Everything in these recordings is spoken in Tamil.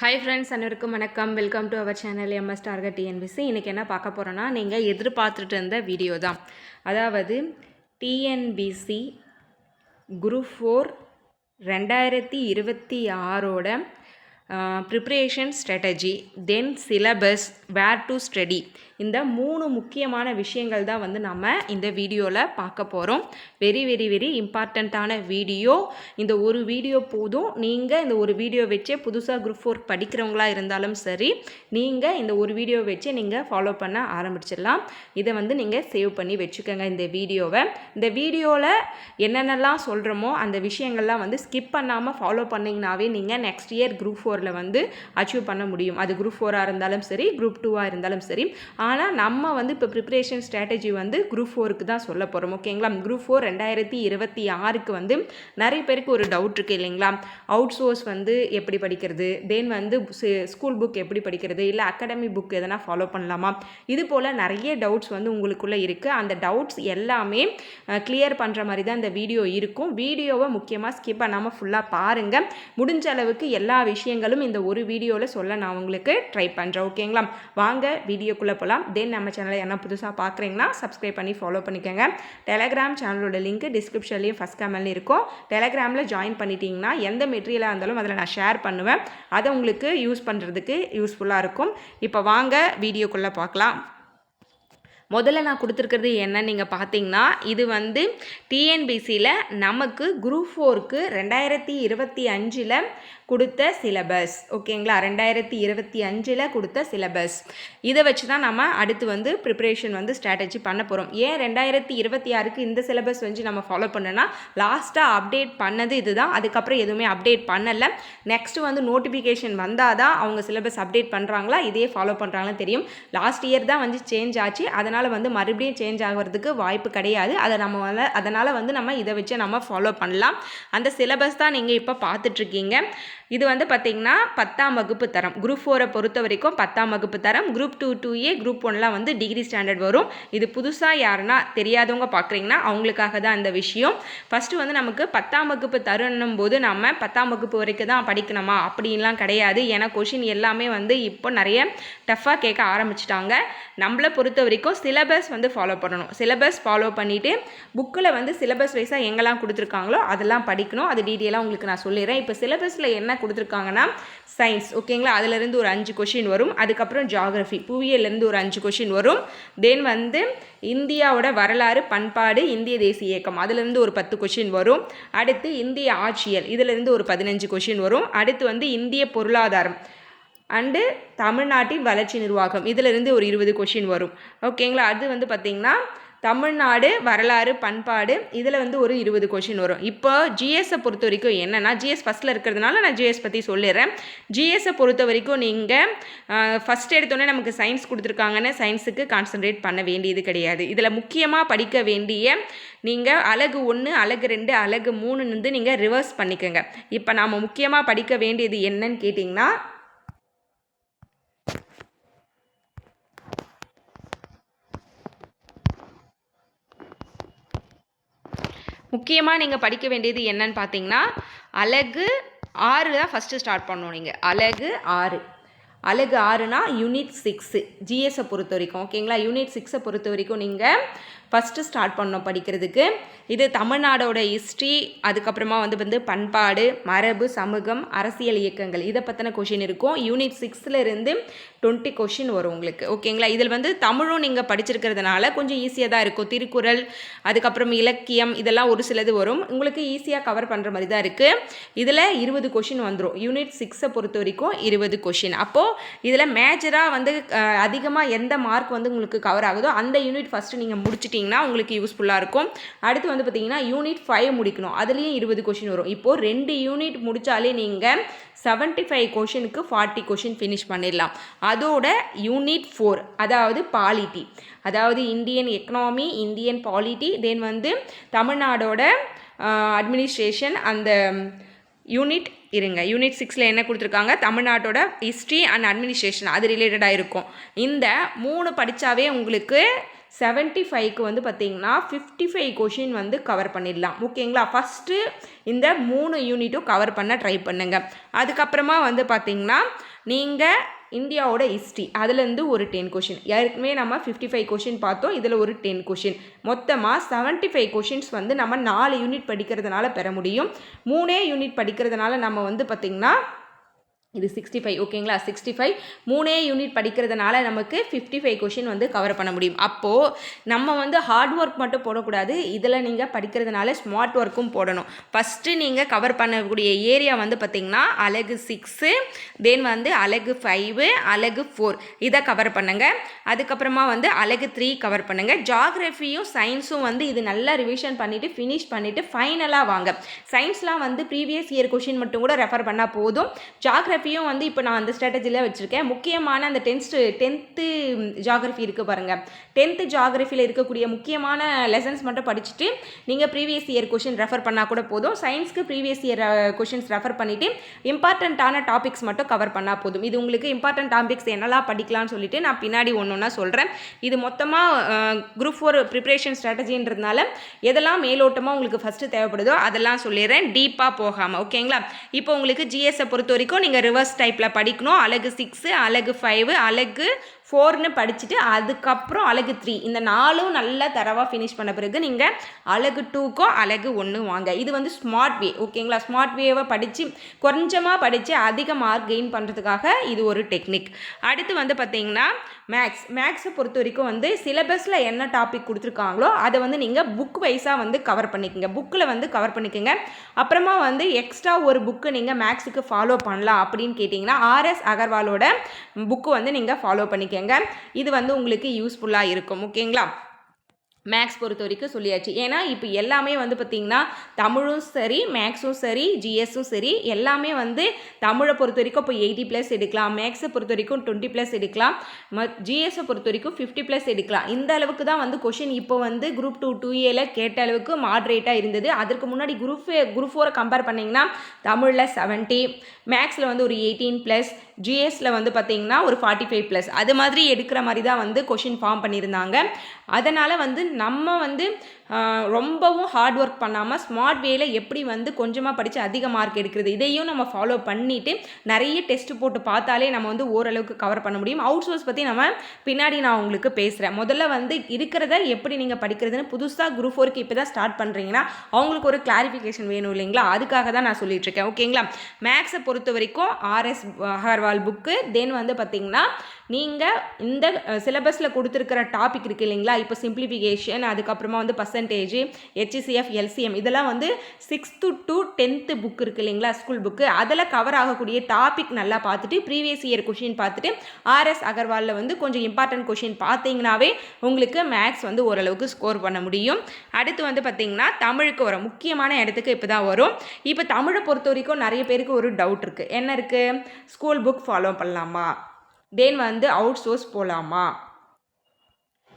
ஹாய் ஃப்ரெண்ட்ஸ் அனைவருக்கும் வணக்கம். Welcome to our channel MS target TNPSC இன்றைக்கி என்ன பார்க்க போகிறோன்னா நீங்கள் எதிர்பார்த்துட்டு இருந்த வீடியோ தான். அதாவது டிஎன்பிசி குரூப் ஃபோர் ரெண்டாயிரத்தி இருபத்தி ஆறோட preparation strategy then syllabus where to study இந்த மூணு முக்கியமான விஷயங்கள் தான் வந்து நம்ம இந்த வீடியோவில் பார்க்க போகிறோம் வெரி வெரி வெரி இம்பார்ட்டண்ட்டான வீடியோ. இந்த ஒரு வீடியோ போதும். நீங்கள் இந்த ஒரு வீடியோ வச்சே புதுசாக குரூப் ஃபோர் படிக்கிறவங்களா இருந்தாலும் சரி நீங்கள் இந்த ஒரு வீடியோ வச்சு நீங்கள் ஃபாலோ பண்ண ஆரம்பிச்சிடலாம். இதை வந்து நீங்கள் சேவ் பண்ணி வச்சுக்கோங்க இந்த வீடியோவை. இந்த வீடியோவில் என்னென்னலாம் சொல்கிறோமோ அந்த விஷயங்கள்லாம் வந்து ஸ்கிப் பண்ணாமல் ஃபாலோ பண்ணிங்கனாவே நீங்கள் நெக்ஸ்ட் இயர் குரூப் ஃபோரில் வந்து அச்சீவ் பண்ண முடியும். அது குரூப் ஃபோராக இருந்தாலும் சரி குரூப் டூவாக இருந்தாலும் சரி. ஆனால் நம்ம வந்து இப்போ ப்ரிப்பரேஷன் ஸ்ட்ராட்டஜி வந்து குரூப் ஃபோருக்கு தான் சொல்ல போகிறோம் ஓகேங்களா? குரூப் ஃபோர் ரெண்டாயிரத்தி இருபத்தி ஆறுக்கு வந்து நிறைய பேருக்கு ஒரு டவுட் இருக்குது இல்லைங்களா? அவுட் சோர்ஸ் வந்து எப்படி படிக்கிறது? தென் வந்து ஸ்கூல் புக் எப்படி படிக்கிறது? இல்லை அகாடமி புக் எதனா ஃபாலோ பண்ணலாமா? இது போல் நிறைய டவுட்ஸ் வந்து உங்களுக்குள்ளே இருக்குது அந்த டவுட்ஸ் எல்லாமே கிளியர் பண்ணுற மாதிரி தான் இந்த வீடியோ இருக்கும். வீடியோவை முக்கியமாக ஸ்கிப் பண்ணாமல் ஃபுல்லாக பாருங்கள் முடிஞ்ச அளவுக்கு எல்லா விஷயங்களும் இந்த ஒரு வீடியோவில் சொல்ல நான் உங்களுக்கு ட்ரை பண்ணுறேன் ஓகேங்களா? வாங்க வீடியோக்குள்ளே போகலாம் தென் நம்ம சேனலை என்ன புதுசாக பார்க்குறீங்கன்னா சப்ஸ்கிரைப் பண்ணி ஃபாலோ பண்ணிக்கோங்க. டெலகிராம் சேனலோட லிங்க் டிஸ்கிரிப்ஷன்லேயும் ஃபஸ்ட் கமெண்ட்லேயும் இருக்கும். டெலகிராமில் ஜாயின் பண்ணிட்டீங்கன்னா எந்த மெட்டீரியலாக இருந்தாலும் அதில் நான் ஷேர் பண்ணுவேன். அதை உங்களுக்கு யூஸ் பண்ணுறதுக்கு யூஸ்ஃபுல்லாக இருக்கும். இப்போ வாங்க வீடியோக்குள்ளே பார்க்கலாம். முதல்ல நான் கொடுத்துருக்கிறது என்ன நீங்கள் பார்த்தீங்கன்னா இது வந்து டிஎன்பிசியில் நமக்கு குரூப் ஃபோருக்கு ரெண்டாயிரத்தி இருபத்தி அஞ்சில் கொடுத்த சிலபஸ் ஓகேங்களா? ரெண்டாயிரத்தி இருபத்தி அஞ்சில் கொடுத்த சிலபஸ் இதை வச்சு தான் நம்ம அடுத்து வந்து ப்ரிப்ரேஷன் வந்து ஸ்ட்ராட்டஜி பண்ண போகிறோம் ஏன் ரெண்டாயிரத்தி இருபத்தி ஆறுக்கு இந்த சிலபஸ் வந்து நம்ம ஃபாலோ பண்ணோன்னா லாஸ்ட்டாக அப்டேட் பண்ணது இதுதான். அதுக்கப்புறம் எதுவுமே அப்டேட் பண்ணலை. நெக்ஸ்ட்டு வந்து நோட்டிஃபிகேஷன் வந்தால் தான் அவங்க சிலபஸ் அப்டேட் பண்ணுறாங்களா இதே ஃபாலோ பண்ணுறாங்களான்னு தெரியும். லாஸ்ட் இயர் தான் வந்து சேஞ்ச் ஆச்சு. அதனால் அதனால் வந்து மறுபடியும் சேஞ்ச் ஆகிறதுக்கு வாய்ப்பு கிடையாது. அதை நம்ம வந்து அதனால் வந்து நம்ம இதை வச்சு நம்ம ஃபாலோ பண்ணலாம். அந்த சிலபஸ் தான் நீங்கள் இப்போ பார்த்துட்ருக்கீங்க இது வந்து பார்த்திங்கன்னா பத்தாம் வகுப்பு தரம். குரூப் ஃபோரை பொறுத்த வரைக்கும் பத்தாம் வகுப்பு தரம். Group two two A group ஒன்லாம் வந்து டிகிரி ஸ்டாண்டர்ட் வரும். இது புதுசாக யாருன்னா தெரியாதவங்க பார்க்குறீங்கன்னா அவங்களுக்காக தான் இந்த விஷயம். ஃபஸ்ட்டு வந்து நமக்கு பத்தாம் வகுப்பு தரணும் போது நம்ம பத்தாம் வகுப்பு வரைக்கும் தான் படிக்கணுமா? அப்படின்லாம் கிடையாது. ஏன்னா கொஷின் எல்லாமே வந்து இப்போ நிறைய டஃப்பாக கேட்க ஆரம்பிச்சிட்டாங்க. நம்மளை பொறுத்த வரைக்கும் சிலபஸ் வந்து ஃபாலோ பண்ணணும். சிலபஸ் ஃபாலோ பண்ணிவிட்டு புக்கில் வந்து சிலபஸ் வைஸாக எங்கெல்லாம் கொடுத்துருக்காங்களோ அதெல்லாம் படிக்கணும். அது டீட்டெயிலாக உங்களுக்கு நான் சொல்லிடுறேன். இப்போ சிலபஸில் என்ன கொடுத்துருக்காங்கன்னா சயின்ஸ் ஓகேங்களா அதுலேருந்து ஒரு அஞ்சு கொஷின் வரும். அதுக்கப்புறம் ஜாகிரஃபி புவியிலேருந்து ஒரு அஞ்சு கொஷின் வரும். தென் வந்து இந்தியாவோட வரலாறு பண்பாடு இந்திய தேசிய இயக்கம் அதுலேருந்து ஒரு பத்து கொஷின் வரும். அடுத்து இந்திய ஆட்சியல் இதுலேருந்து ஒரு பதினஞ்சு கொஷின் வரும். அடுத்து வந்து இந்திய பொருளாதாரம் அண்டு தமிழ்நாட்டின் வளர்ச்சி நிர்வாகம் இதிலிருந்து ஒரு இருபது கொஷின் வரும். ஓகேங்களா அது வந்து பார்த்திங்கன்னா தமிழ்நாடு வரலாறு பண்பாடு இதில் வந்து ஒரு இருபது கொஷின் வரும். இப்போ ஜிஎஸை பொறுத்த வரைக்கும் என்னென்னா ஜிஎஸ் ஃபஸ்ட்டில் இருக்கிறதுனால நான் ஜிஎஸ் பற்றி சொல்லிடுறேன். ஜிஎஸை பொறுத்த வரைக்கும் நீங்கள் ஃபஸ்ட் எடுத்தோடனே நமக்கு சயின்ஸ் கொடுத்துருக்காங்கன்னு சயின்ஸுக்கு கான்சன்ட்ரேட் பண்ண வேண்டியது கிடையாது. இதில் முக்கியமாக படிக்க வேண்டிய நீங்கள் அழகு ஒன்று அழகு ரெண்டு அழகு மூணுன்னு நீங்கள் ரிவர்ஸ் பண்ணிக்கோங்க. இப்போ நாம் முக்கியமாக படிக்க வேண்டியது என்னன்னு கேட்டிங்கன்னா முக்கியமாக நீங்கள் படிக்க வேண்டியது என்னன்னு பார்த்தீங்கன்னா அழகு ஆறு தான் ஃபஸ்ட்டு ஸ்டார்ட் பண்ணணும் நீங்கள் அழகு ஆறு. அழகு ஆறுனா யூனிட் சிக்ஸு ஜிஎஸை பொறுத்த வரைக்கும் ஓகேங்களா யூனிட் சிக்ஸை பொறுத்த வரைக்கும் நீங்கள் ஃபஸ்ட்டு ஸ்டார்ட் பண்ணோம் படிக்கிறதுக்கு. இது தமிழ்நாடோட ஹிஸ்ட்ரி அதுக்கப்புறமா வந்து வந்து பண்பாடு மரபு சமூகம் அரசியல் இயக்கங்கள் இதை பற்றின கொஷின் இருக்கும். யூனிட் சிக்ஸ்லேருந்து டுவெண்ட்டி கொஷின் வரும் உங்களுக்கு. ஓகேங்களா இதில் வந்து தமிழும் நீங்கள் படிச்சிருக்கிறதுனால கொஞ்சம் ஈஸியாக தான் இருக்கும். திருக்குறள் அதுக்கப்புறம் இலக்கியம் இதெல்லாம் ஒரு சிலது வரும். உங்களுக்கு ஈஸியாக கவர் பண்ணுற மாதிரி தான் இருக்குது இதில் இருபது கொஷின் வந்துடும் யூனிட் சிக்ஸை பொறுத்த வரைக்கும் இருபது கொஷின் அப்போது இதில் மேஜராக வந்து அதிகமாக எந்த மார்க் வந்து உங்களுக்கு கவர் ஆகுதோ அந்த யூனிட் ஃபஸ்ட்டு நீங்கள் முடிச்சுட்டு முடிச்சிட்டிங்கன்னா உங்களுக்கு யூஸ்ஃபுல்லாக இருக்கும். அடுத்து வந்து பார்த்தீங்கன்னா யூனிட் ஃபைவ் முடிக்கணும். அதுலேயும் இருபது கொஷின் வரும். இப்போது ரெண்டு யூனிட் முடித்தாலே நீங்கள் செவன்ட்டி ஃபைவ் கொஷினுக்கு ஃபார்ட்டி கொஷின் ஃபினிஷ் பண்ணிடலாம். அதோட யூனிட் ஃபோர் அதாவது பாலிட்டி அதாவது Indian economy Indian polity then வந்து தமிழ்நாடோட அட்மினிஸ்ட்ரேஷன் அந்த யூனிட் இருங்க. யூனிட் சிக்ஸில் என்ன கொடுத்துருக்காங்க? தமிழ்நாட்டோட ஹிஸ்ட்ரி அண்ட் அட்மினிஸ்ட்ரேஷன் அது ரிலேட்டடாக இருக்கும். இந்த மூணு படித்தாவே உங்களுக்கு செவன்ட்டி ஃபைவ்க்கு வந்து பார்த்திங்கன்னா ஃபிஃப்டி ஃபைவ் கொஷின் வந்து கவர் பண்ணிடலாம். ஓகேங்களா? ஃபஸ்ட்டு இந்த மூணு யூனிட்டும் கவர் பண்ண ட்ரை பண்ணுங்கள் அதுக்கப்புறமா வந்து பார்த்திங்கன்னா நீங்கள் இந்தியாவோட ஹிஸ்ட்ரி அதுலேருந்து ஒரு டென் கொஷின் ஏற்கனவே நம்ம ஃபிஃப்டி ஃபைவ் கொஷின் பார்த்தோம் இதில் ஒரு டென் கொஷின் மொத்தமாக செவன்ட்டி ஃபைவ் கொஷின்ஸ் வந்து நம்ம நாலு யூனிட் படிக்கிறதுனால பெற முடியும். மூணே யூனிட் படிக்கிறதுனால நம்ம வந்து பார்த்திங்கன்னா இது சிக்ஸ்டி ஃபைவ் ஓகேங்களா சிக்ஸ்டி ஃபைவ் மூணே யூனிட் படிக்கிறதுனால நமக்கு ஃபிஃப்டி ஃபைவ் கொஷின் வந்து கவர் பண்ண முடியும். அப்போது நம்ம வந்து ஹார்ட் ஒர்க் மட்டும் போடக்கூடாது. இதில் நீங்கள் படிக்கிறதுனால ஸ்மார்ட் ஒர்க்கும் போடணும். ஃபஸ்ட்டு நீங்கள் கவர் பண்ணக்கூடிய ஏரியா வந்து பார்த்திங்கன்னா அழகு சிக்ஸு தென் வந்து அழகு ஃபைவு அழகு ஃபோர் இதை கவர் பண்ணுங்கள் அதுக்கப்புறமா வந்து அழகு த்ரீ கவர் பண்ணுங்கள் ஜாகிரஃபியும் சயின்ஸும் வந்து இது நல்லா ரிவிஷன் பண்ணிவிட்டு ஃபினிஷ் பண்ணிவிட்டு ஃபைனலாக வாங்க. சயின்ஸ்லாம் வந்து ப்ரீவியஸ் இயர் கொஷின் மட்டும் கூட ரெஃபர் பண்ணால் போதும். ஜாகிரஃபி ஜியாகிரஃபியும் வந்து இப்போ நான் அந்த ஸ்ட்ராட்டஜியில் வச்சுருக்கேன். முக்கியமான அந்த டென்த்து டென்த்து ஜியாகிரஃபி இருக்குது பாருங்கள் டென்த்து ஜியாகிரஃபியில் இருக்கக்கூடிய முக்கியமான லெசன்ஸ் மட்டும் படிச்சுட்டு நீங்கள் ப்ரீவியஸ் இயர் கொஷின் ரெஃபர் பண்ணால் கூட போதும். சயின்ஸ்க்கு ப்ரீவியஸ் இயர் கொஷின்ஸ் ரெஃபர் பண்ணிவிட்டு இம்பார்ட்டண்ட்டான டாபிக்ஸ் மட்டும் கவர் பண்ணால் போதும். இது உங்களுக்கு இம்பார்ட்டன்ட் டாபிக்ஸ் என்னெல்லாம் படிக்கலாம்னு சொல்லிட்டு நான் பின்னாடி ஒன்று ஒன்றா சொல்கிறேன் இது மொத்தமாக குரூப் ஃபோர் ப்ரிப்ரேஷன் ஸ்ட்ராட்டஜின்றதுனால எதெல்லாம் மேலோட்டமாக உங்களுக்கு ஃபஸ்ட்டு தேவைப்படுதோ அதெல்லாம் சொல்லிடுறேன். டீப்பாக போகாமல் ஓகேங்களா இப்போ உங்களுக்கு ஜிஎஸ்ஸை பொறுத்த வரைக்கும் நீங்கள் ரிவர்ஸ் டைப்பில் படிக்கணும். அழகு சிக்ஸு அழகு ஃபைவு அழகு ஃபோர்னு படிச்சுட்டு அதுக்கப்புறம் அழகு த்ரீ இந்த நாலும் நல்லா தரவாக ஃபினிஷ் பண்ண பிறகு நீங்கள் அழகு டூக்கோ அழகு ஒன்று வாங்க. இது வந்து ஸ்மார்ட் வே ஓகேங்களா ஸ்மார்ட் வேவை படித்து கொஞ்சமாக படித்து அதிக மார்க் கெயின் பண்ணுறதுக்காக இது ஒரு டெக்னிக் அடுத்து வந்து பார்த்திங்கன்னா மேக்ஸ் மேக்ஸை பொறுத்த வரைக்கும் வந்து சிலபஸில் என்ன டாபிக் கொடுத்துருக்காங்களோ அதை வந்து நீங்கள் புக் வைஸாக வந்து கவர் பண்ணிக்கோங்க. புக்கில் வந்து கவர் பண்ணிக்கோங்க. அப்புறமா வந்து எக்ஸ்ட்ரா ஒரு புக்கு நீங்கள் மேக்ஸுக்கு ஃபாலோ பண்ணலாம் அப்படின்னு கேட்டிங்கன்னா ஆர்எஸ் அகர்வாலோட புக்கு வந்து நீங்கள் ஃபாலோ பண்ணிக்கோங்க. இது வந்து உங்களுக்கு யூஸ்ஃபுல்லாக இருக்கும். ஓகேங்களா மேக்ஸ் பொறுத்த வரைக்கும் சொல்லியாச்சு. ஏன்னா இப்போ எல்லாமே வந்து பார்த்திங்கன்னா தமிழும் சரி மேக்ஸும் சரி ஜிஎஸும் சரி எல்லாமே வந்து தமிழை பொறுத்த வரைக்கும் இப்போ எயிட்டி ப்ளஸ் எடுக்கலாம். மேக்ஸை பொறுத்த வரைக்கும் டுவெண்ட்டி ப்ளஸ் எடுக்கலாம். ம ஜிஎஸை பொறுத்த வரைக்கும் ஃபிஃப்டி ப்ளஸ் எடுக்கலாம். இந்த அளவுக்கு தான் வந்து கொஷின் இப்போ வந்து குரூப் டூ டூ ஏல கேட்ட அளவுக்கு மாட்ரேட்டாக இருந்தது. அதற்கு முன்னாடி குரூப் குரூப் ஃபோரை கம்பேர் பண்ணிங்கன்னா தமிழில் செவன்ட்டி மேக்ஸில் வந்து ஒரு எயிட்டீன் ப்ளஸ் ஜிஎஸில் வந்து பார்த்திங்கன்னா ஒரு ஃபார்ட்டி ஃபைவ் ப்ளஸ் அது மாதிரி எடுக்கிற மாதிரி தான் வந்து கொஷின் ஃபார்ம் பண்ணியிருந்தாங்க. அதனால் வந்து நம்ம வந்து ரொம்பவும் ஹார்ட் ஒர்க் பண்ணாமல் ஸ்மார்ட் வேல எப்படி வந்து கொஞ்சமாக படித்து அதிக மார்க் எடுக்கிறது இதையும் நம்ம ஃபாலோ பண்ணிவிட்டு நிறைய டெஸ்ட் போட்டு பார்த்தாலே நம்ம வந்து ஓரளவுக்கு கவர் பண்ண முடியும். அவுட் சோர்ஸ் பற்றி நம்ம பின்னாடி நான் உங்களுக்கு பேசுகிறேன் முதல்ல வந்து இருக்கிறத எப்படி நீங்கள் படிக்கிறதுன்னு புதுசாக குரூப் ஃபோருக்கு இப்போ தான் ஸ்டார்ட் பண்ணுறீங்கன்னா அவங்களுக்கு ஒரு கிளாரிஃபிகேஷன் வேணும் இல்லைங்களா? அதுக்காக தான் நான் சொல்லிகிட்ருக்கேன் ஓகேங்களா மேக்ஸை பொறுத்த வரைக்கும் ஆர்எஸ் அகர்வால் புக்கு தென் வந்து பார்த்திங்கன்னா நீங்கள் இந்த சிலபஸில் கொடுத்துருக்கிற டாபிக் இருக்குது இல்லைங்களா? இப்போ சிம்பிளிஃபிகேஷன் அதுக்கப்புறமா வந்து பர்சன்டேஜ் ஹெச்சிசிஎஃப் எல்சிஎம் இதெல்லாம் வந்து சிக்ஸ்த்து டு டென்த்து புக் இருக்குது இல்லைங்களா? ஸ்கூல் புக்கு அதில் கவர் ஆகக்கூடிய டாபிக் நல்லா பார்த்துட்டு ப்ரீவியஸ் இயர் கொஷின் பார்த்துட்டு ஆர்எஸ் அகர்வாலில் வந்து கொஞ்சம் இம்பார்ட்டன்ட் கொஷின் பார்த்தீங்கன்னாவே உங்களுக்கு மேக்ஸ் வந்து ஓரளவுக்கு ஸ்கோர் பண்ண முடியும். அடுத்து வந்து பார்த்திங்கன்னா தமிழுக்கு வரும் முக்கியமான இடத்துக்கு இப்போ தான் வரும். இப்போ தமிழை பொறுத்த வரைக்கும் நிறைய பேருக்கு ஒரு டவுட் இருக்குது என்ன இருக்குது ஸ்கூல் புக் ஃபாலோ பண்ணலாமா? தென் வந்து அவுட் சோர்ஸ் போகலாமா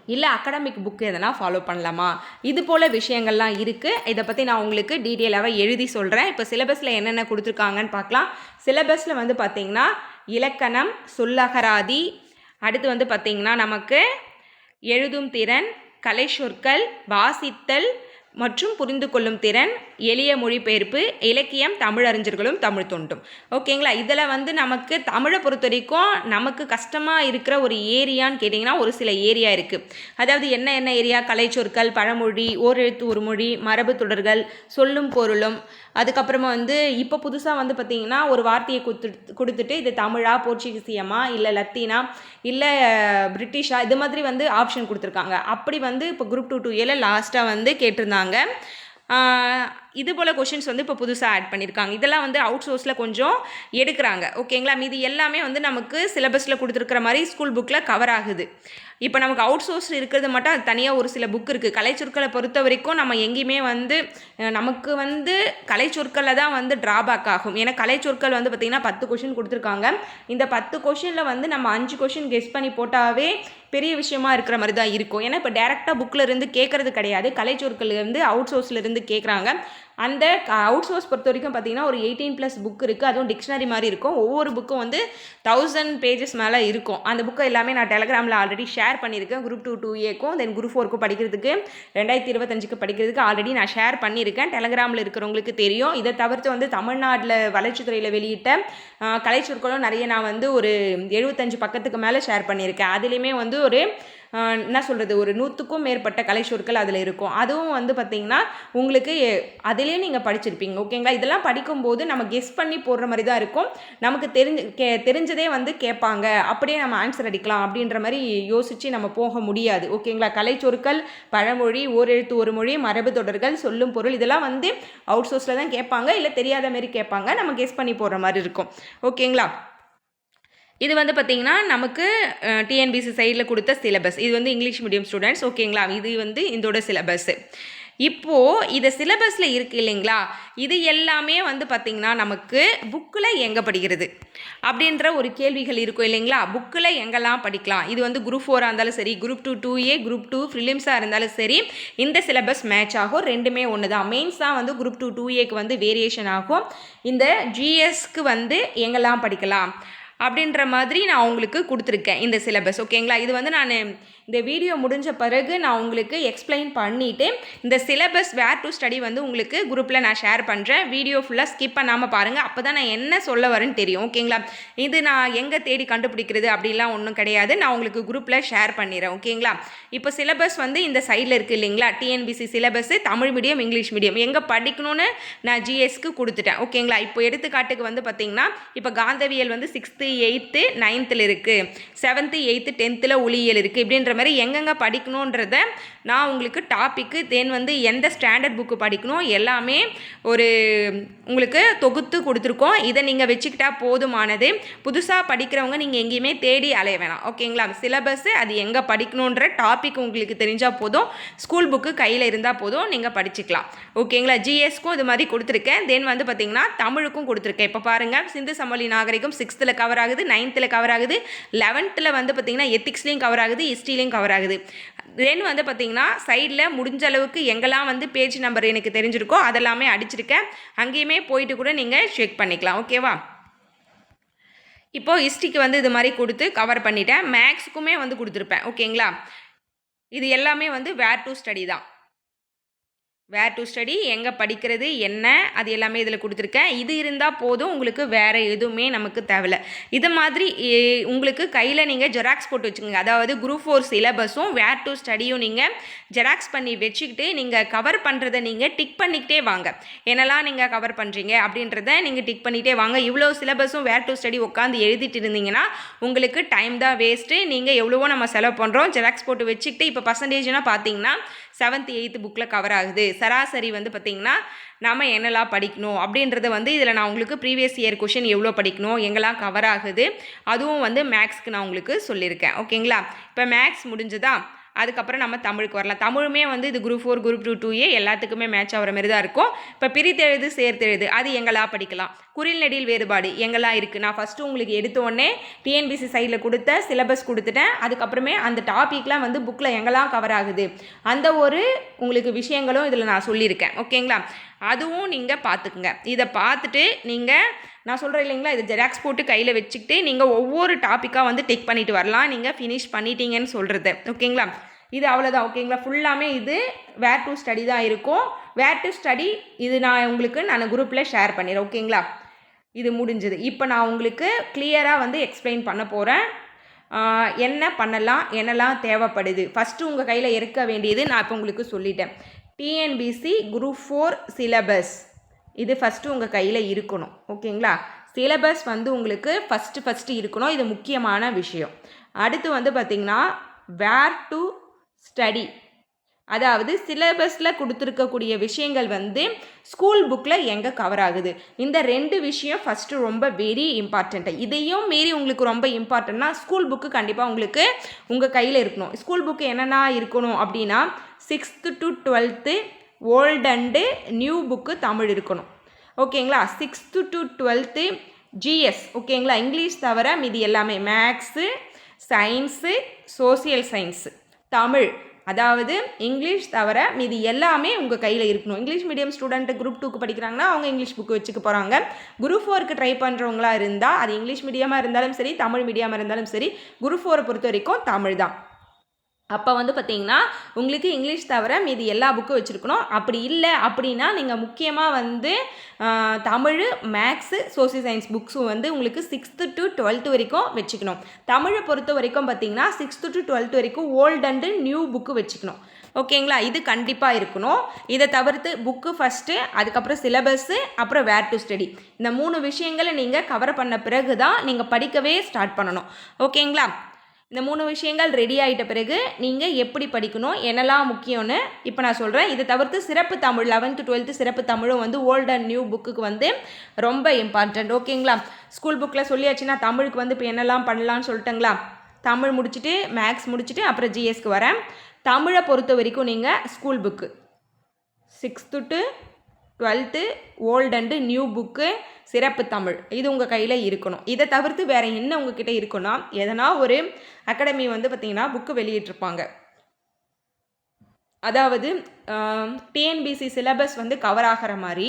இல்லை அகடமிக் புக் எதனா ஃபாலோ பண்ணலாமா? இது போல் விஷயங்கள்லாம் இருக்குது இதை பற்றி நான் உங்களுக்கு டீட்டெயிலாக எழுதி சொல்கிறேன் இப்போ சிலபஸில் என்னென்ன கொடுத்துருக்காங்கன்னு பார்க்கலாம். சிலபஸில் வந்து பார்த்திங்கன்னா இலக்கணம் சொல்லகராதி. அடுத்து வந்து பார்த்திங்கன்னா நமக்கு எழுதும் திறன் கலை சொற்கள் வாசித்தல் மற்றும் புரிந்து கொள்ளும் திறன் எளிய மொழிபெயர்ப்பு இலக்கியம் தமிழறிஞர்களும் தமிழ் தொண்டும். ஓகேங்களா? இதில் வந்து நமக்கு தமிழை பொறுத்த வரைக்கும் நமக்கு கஷ்டமாக இருக்கிற ஒரு ஏரியான்னு கேட்டிங்கன்னா ஒரு சில ஏரியா இருக்குது அதாவது என்ன என்ன ஏரியா? கலைச்சொற்கள் பழமொழி ஓரெழுத்து ஒரு மொழி மரபு தொடர்கள் சொல்லும் பொருளும். அதுக்கப்புறமா வந்து இப்போ புதுசாக வந்து பார்த்திங்கன்னா ஒரு வார்த்தையை கொடுத்து கொடுத்துட்டு இது தமிழா போர்ச்சுகீசியமா இல்லை லத்தீனா இல்லை பிரிட்டிஷா இது மாதிரி வந்து ஆப்ஷன் கொடுத்துருக்காங்க. அப்படி வந்து இப்போ குரூப் டூ டூ ஏல லாஸ்ட்டாக வந்து கேட்டிருந்தாங்க. இது போல் கொஷின்ஸ் வந்து இப்போ புதுசாக ஆட் பண்ணியிருக்காங்க இதெல்லாம் வந்து அவுட் சோர்ஸில் கொஞ்சம் எடுக்கிறாங்க. ஓகேங்களா மீதி எல்லாமே வந்து நமக்கு சிலபஸில் கொடுத்துருக்குற மாதிரி ஸ்கூல் புக்கில் கவர் ஆகுது. இப்போ நமக்கு அவுட் சோர்ஸ் இருக்கிறது மட்டும் அது தனியாக ஒரு சில புக் இருக்குது கலைச்சொற்களை பொறுத்த வரைக்கும் நம்ம எங்கேயுமே வந்து நமக்கு வந்து கலைச்சொற்களில் தான் வந்து ட்ராபேக் ஆகும். ஏன்னா கலை சொற்கள் வந்து பார்த்திங்கன்னா பத்து கொஷின் கொடுத்துருக்காங்க. இந்த பத்து கொஷினில் வந்து நம்ம அஞ்சு கொஷின் கெஸ் பண்ணி போட்டாவே பெரிய விஷயமா இருக்கிற மாதிரி தான் இருக்கும். ஏன்னா இப்போ டேரெக்டாக புக்கில் இருந்து கேட்குறது கிடையாது. கலைச்சொற்கள் இருந்து அவுட் சோர்ஸில் இருந்து கேட்குறாங்க அந்த அவுட் சோர்ஸ் பொறுத்த வரைக்கும் பார்த்தீங்கன்னா ஒரு எயிட்டீன் ப்ளஸ் புக் இருக்குது அதுவும் டிக்ஷனரி மாதிரி இருக்கும். ஒவ்வொரு புக்கும் வந்து தௌசண்ட் பேஜஸ் மேலே இருக்கும். அந்த புக்கை எல்லாமே நான் டெலகிராமில் ஆல்ரெடி ஷேர் பண்ணியிருக்கேன். குரூப் டூ டூ ஏக்கும் தென் குரூப் ஃபோருக்கும் படிக்கிறதுக்கு ரெண்டாயிரத்தி இருபத்தஞ்சுக்கு படிக்கிறதுக்கு ஆல்ரெடி நான் ஷேர் பண்ணியிருக்கேன். டெலகிராமில் இருக்கிறவங்களுக்கு தெரியும். இதை தவிர்த்து வந்து தமிழ்நாட்டில் வளர்ச்சித்துறையில் வெளியிட்ட கலை கலைச்சொற்களும் நிறைய நான் வந்து ஒரு எழுபத்தஞ்சு பக்கத்துக்கு மேலே ஷேர் பண்ணியிருக்கேன். அதுலேயுமே வந்து ஒரு என்ன சொல்கிறது ஒரு நூற்றுக்கும் மேற்பட்ட கலை சொற்கள் அதில் இருக்கும். அதுவும் வந்து பார்த்திங்கன்னா உங்களுக்கு அதிலே நீங்கள் படிச்சிருப்பீங்க ஓகேங்களா? இதெல்லாம் படிக்கும்போது நம்ம கெஸ் பண்ணி போடுற மாதிரி தான் இருக்கும். நமக்கு தெரிஞ்சு கே தெரிஞ்சதே வந்து கேட்பாங்க. அப்படியே நம்ம ஆன்சர் அடிக்கலாம் அப்படின்ற மாதிரி யோசித்து நம்ம போக முடியாது ஓகேங்களா? கலை சொற்கள் பழமொழி ஓரெழுத்து ஒரு மொழி மரபு தொடர்கள் சொல்லும் பொருள் இதெல்லாம் வந்து அவுட் சோர்ஸில் தான் கேட்பாங்க. இல்லை தெரியாத மாதிரி கேட்பாங்க. நம்ம கெஸ் பண்ணி போடுற மாதிரி இருக்கும் ஓகேங்களா? இது வந்து பார்த்திங்கன்னா நமக்கு டிஎன்பிசி சைடில் கொடுத்த சிலபஸ் இது வந்து இங்கிலீஷ் மீடியம் ஸ்டூடெண்ட்ஸ் ஓகேங்களா இது வந்து இதோட சிலபஸ்ஸு இப்போது இது சிலபஸில் இருக்குது இல்லைங்களா? இது எல்லாமே வந்து பார்த்திங்கன்னா நமக்கு புக்கில் எங்கே படிக்கிறது அப்படின்ற ஒரு கேள்விகள் இருக்கும் இல்லைங்களா? புக்கில் எங்கெல்லாம் படிக்கலாம்? இது வந்து குரூப் ஃபோராக இருந்தாலும் சரி group two two A group two ஃபிலிம்ஸாக இருந்தாலும் சரி இந்த சிலபஸ் மேட்ச் ஆகும். ரெண்டுமே ஒன்று தான் மெயின்ஸ் தான் வந்து குரூப் டூ டூ ஏக்கு வந்து வேரியேஷன் ஆகும். இந்த ஜிஎஸ்க்கு வந்து எங்கெல்லாம் படிக்கலாம்? அப்படின்ற மாதிரி நான் உங்களுக்கு கொடுத்துருக்கேன் இந்த சிலபஸ் ஓகேங்களா இது வந்து நான் இந்த வீடியோ முடிஞ்ச பிறகு நான் உங்களுக்கு எக்ஸ்பிளைன் பண்ணிவிட்டு இந்த சிலபஸ் வேர் டு ஸ்டடி வந்து உங்களுக்கு குரூப்பில் நான் ஷேர் பண்ணுறேன் வீடியோ ஃபுல்லாக ஸ்கிப் பண்ணாமல் பாருங்கள் அப்போ தான் நான் என்ன சொல்ல வரேன்னு தெரியும். ஓகேங்களா இது நான் எங்கே தேடி கண்டுபிடிக்கிறது அப்படிலாம் ஒன்றும் கிடையாது. நான் உங்களுக்கு குரூப்பில் ஷேர் பண்ணிடுறேன். ஓகேங்களா இப்போ சிலபஸ் வந்து இந்த சைடில் இருக்குது இல்லைங்களா? TNPSC syllabus Tamil medium English medium எங்கே படிக்கணும்னு நான் ஜிஎஸ்க்கு கொடுத்துட்டேன். ஓகேங்களா இப்போ எடுத்துக்காட்டுக்கு வந்து பார்த்தீங்கன்னா இப்போ காந்தவியல் வந்து சிக்ஸ்த்து எயித்து நைன்த்தில் இருக்குது செவன்த்து எயித்து டென்த்தில் ஒளியியல் இருக்குது இப்படின்ற மாதிரி எங்கெங்கே படிக்கணுன்றத நான் உங்களுக்கு டாப்பிக்கு தென் வந்து எந்த ஸ்டாண்டர்ட் புக்கு படிக்கணும் எல்லாமே ஒரு உங்களுக்கு தொகுத்து கொடுத்துருக்கோம். இதை நீங்கள் வச்சுக்கிட்டா போதுமானது. புதுசாக படிக்கிறவங்க நீங்கள் எங்கேயுமே தேடி அலைய வேணாம். ஓகேங்களா? சிலபஸ்ஸு அது எங்கே படிக்கணுன்ற டாபிக் உங்களுக்கு தெரிஞ்சால் போதும். ஸ்கூல் புக்கு கையில் இருந்தால் போதும். நீங்கள் படிச்சுக்கலாம். ஓகேங்களா? ஜிஎஸ்க்கும் இது மாதிரி கொடுத்துருக்கேன். தென் வந்து பார்த்தீங்கன்னா தமிழுக்கும் கொடுத்துருக்கேன். இப்போ பாருங்கள் சிந்து சமொழி நாகரிகம் சிக்ஸ்த்தில் கவர் ஆகுது நைன்த்தில் கவர் ஆகுது லெவன்த்தில் வந்து பார்த்தீங்கன்னா எத்திக்ஸ்லேயும் கவர் ஆகுது ஹிஸ்ட்ரிலையும் கவர் ஆகுது. தென் வந்து பார்த்தீங்கன்னா சைடில் முடிஞ்ச அளவுக்கு எங்கெல்லாம் வந்து பேஜ் நம்பர் எனக்கு தெரிஞ்சிருக்கோ அதெல்லாமே அடிச்சிருக்கேன். அங்கேயுமே போயிட்டு கூட நீங்கள் செக் பண்ணிக்கலாம். ஓகேவா இப்போது ஹிஸ்ட்ரிக்கு வந்து இது மாதிரி கொடுத்து கவர் பண்ணிட்டேன். மேக்ஸுக்குமே வந்து கொடுத்துருப்பேன். ஓகேங்களா இது எல்லாமே வந்து வேர் டு ஸ்டடி தான். வேர் டு ஸ்டடி எங்கே படிக்கிறது என்ன அது எல்லாமே இதில் கொடுத்துருக்கேன். இது இருந்தால் போதும் உங்களுக்கு வேறு எதுவுமே நமக்கு தேவையில்ல. இது மாதிரி உங்களுக்கு கையில் நீங்கள் ஜெராக்ஸ் போட்டு வச்சுக்கோங்க. அதாவது குரூப் ஃபோர் சிலபஸும் வேர் டு ஸ்டடியும் நீங்கள் ஜெராக்ஸ் பண்ணி வச்சுக்கிட்டு நீங்கள் கவர் பண்ணுறதை நீங்கள் டிக் பண்ணிக்கிட்டே வாங்க. என்னெல்லாம் நீங்கள் கவர் பண்ணுறீங்க அப்படின்றத நீங்கள் டிக் பண்ணிகிட்டே வாங்க. இவ்வளோ சிலபஸும் வேர் டு ஸ்டடி உட்காந்து எழுதிட்டு இருந்தீங்கன்னா உங்களுக்கு டைம் தான் வேஸ்ட்டு நீங்கள் எவ்வளவோ நம்ம செலவு பண்ணுறோம் ஜெராக்ஸ் போட்டு வச்சுக்கிட்டு இப்போ பர்சன்டேஜ்னால் பார்த்தீங்கன்னா செவன்த் எயித்து புக்கில் கவர் ஆகுது. சராசரி வந்து பார்த்திங்கன்னா நம்ம என்னெல்லாம் படிக்கணும் அப்படின்றத வந்து இதில் நான் உங்களுக்கு ப்ரீவியஸ் இயர் கொஷின் எவ்வளோ படிக்கணும் எங்கெல்லாம் கவர் ஆகுது அதுவும் வந்து மேக்ஸ்க்கு நான் உங்களுக்கு சொல்லியிருக்கேன். ஓகேங்களா இப்போ மேக்ஸ் முடிஞ்சதா? அதுக்கப்புறம் நம்ம தமிழுக்கு வரலாம். தமிழுமே வந்து இது group four group two two A எல்லாத்துக்குமே மேட்ச் ஆகிற மாதிரி தான் இருக்கும். இப்போ பிரித்தெழுது சேர்த்தெழுது அது எங்களா படிக்கலாம். குறில் நெடில் வேறுபாடு எங்கெல்லாம் இருக்குது நான் ஃபஸ்ட்டு உங்களுக்கு எடுத்த உடனே டிஎன்பிசி சைடில் கொடுத்த சிலபஸ் கொடுத்துட்டேன். அதுக்கப்புறமே அந்த டாப்பிக்லாம் வந்து புக்கில் எங்கெல்லாம் கவர் ஆகுது. அந்த ஒரு உங்களுக்கு விஷயங்களும் இதில் நான் சொல்லியிருக்கேன். ஓகேங்களா அதுவும் நீங்கள் பார்த்துக்குங்க இதை பார்த்துட்டு நீங்கள் நான் சொல்கிறேன் இல்லைங்களா? இது ஜெராக்ஸ் போட்டு கையில் வச்சுக்கிட்டு நீங்கள் ஒவ்வொரு டாப்பிக்காக வந்து டெக் பண்ணிட்டு வரலாம். நீங்கள் ஃபினிஷ் பண்ணிட்டீங்கன்னு சொல்கிறது ஓகேங்களா இது அவ்வளோதான் ஓகேங்களா ஃபுல்லாமே இது வேர் டு ஸ்டடி தான் இருக்கும். வேர் டு ஸ்டடி இது நான் உங்களுக்கு நான் குரூப்பில் ஷேர் பண்ணிடுறேன். ஓகேங்களா இது முடிஞ்சது. இப்போ நான் உங்களுக்கு கிளியராக வந்து எக்ஸ்பிளைன் பண்ண போகிறேன் என்ன பண்ணலாம்? என்னெல்லாம் தேவைப்படுது? ஃபஸ்ட்டு உங்கள் கையில் இருக்க வேண்டியது நான் இப்போ உங்களுக்கு சொல்லிட்டேன். டிஎன்பிசி குரூப் ஃபோர் சிலபஸ் இது ஃபஸ்ட்டு உங்கள் கையில் இருக்கணும். ஓகேங்களா? சிலபஸ் வந்து உங்களுக்கு ஃபஸ்ட்டு ஃபஸ்ட்டு இருக்கணும். இது முக்கியமான விஷயம். அடுத்து வந்து பார்த்திங்கன்னா வேர் டு ஸ்டடி அதாவது சிலபஸில் கொடுத்துருக்கக்கூடிய விஷயங்கள் வந்து ஸ்கூல் புக்கில் எங்கே கவர் ஆகுது? இந்த ரெண்டு விஷயம் ஃபஸ்ட்டு ரொம்ப வெரி இம்பார்ட்டண்ட்டு இதையும் மீறி உங்களுக்கு ரொம்ப இம்பார்ட்டண்ட்னா ஸ்கூல் புக்கு கண்டிப்பாக உங்களுக்கு உங்கள் கையில் இருக்கணும். ஸ்கூல் புக்கு என்னென்னா இருக்கணும் அப்படின்னா sixth to twelfth old and new book Tamil இருக்கணும். ஓகேங்களா சிக்ஸ்த்து டு டுவெல்த்து ஜிஎஸ் ஓகேங்களா இங்கிலீஷ் தவிர மீதி எல்லாமே maths science social science Tamil. அதாவது இங்கிலீஷ் தவிர மீதி எல்லாமே உங்கள் கையில் இருக்கணும். இங்கிலீஷ் மீடியம் ஸ்டூடெண்ட்டு குரூப் டூக்கு படிக்கிறாங்கன்னா அவங்க இங்கிலீஷ் புக்கு வச்சுக்க போகிறாங்க குரூப் ஃபோருக்கு ட்ரை பண்ணுறவங்களா இருந்தால் அது இங்கிலீஷ் மீடியமாக இருந்தாலும் சரி தமிழ் மீடியமாக இருந்தாலும் சரி குரூப் ஃபோரை பொறுத்த வரைக்கும் தமிழ் தான். அப்போ வந்து பார்த்தீங்கன்னா உங்களுக்கு இங்கிலீஷ் தவிர மீதி எல்லா புக்கும் வச்சுருக்கணும். அப்படி இல்லை அப்படின்னா நீங்கள் முக்கியமாக வந்து தமிழ் மேக்ஸு சோசியல் சயின்ஸ் புக்ஸும் வந்து உங்களுக்கு சிக்ஸ்த்து டு டுவெல்த்து வரைக்கும் வச்சுக்கணும். தமிழை பொறுத்த வரைக்கும் பார்த்தீங்கன்னா சிக்ஸ்த்து டு டுவெல்த் வரைக்கும் ஓல்ட் அண்டு நியூ புக்கு வச்சுக்கணும். ஓகேங்களா? இது கண்டிப்பாக இருக்கணும். இதை தவிர்த்து புக்கு ஃபஸ்ட்டு அதுக்கப்புறம் சிலபஸ்ஸு அப்புறம் வேர் டு ஸ்டடி இந்த மூணு விஷயங்களை நீங்கள் கவர் பண்ண பிறகு தான் நீங்கள் படிக்கவே ஸ்டார்ட் பண்ணணும். ஓகேங்களா? இந்த மூணு விஷயங்கள் ரெடி ஆகிட்ட பிறகு நீங்கள் எப்படி படிக்கணும் என்னெல்லாம் முக்கியம்னு இப்போ நான் சொல்கிறேன் இதை தவிர்த்து சிறப்பு தமிழ் லெவன்த்து டுவெல்த்து சிறப்பு தமிழும் வந்து ஓல்டு அண்ட் நியூ புக்குக்கு வந்து ரொம்ப இம்பார்ட்டண்ட் ஓகேங்களா ஸ்கூல் புக்கில் சொல்லியாச்சுன்னா தமிழுக்கு வந்து இப்போ என்னெல்லாம் பண்ணலாம்னு சொல்லிட்டுங்களா? தமிழ் முடிச்சுட்டு மேக்ஸ் முடிச்சுட்டு அப்புறம் ஜிஎஸ்க்கு வரேன். தமிழை பொறுத்த வரைக்கும் நீங்கள் school book sixth to twelfth old and new book சிறப்பு தமிழ். இது உங்கள் கையில் இருக்கணும். இதை தவிர்த்து வேறு என்ன உங்ககிட்ட இருக்குன்னா எதனா ஒரு அகாடமி வந்து பார்த்திங்கன்னா புக்கு வெளியிட்டிருப்பாங்க. அதாவது டிஎன்பிசி சிலபஸ் வந்து கவர் ஆகிற மாதிரி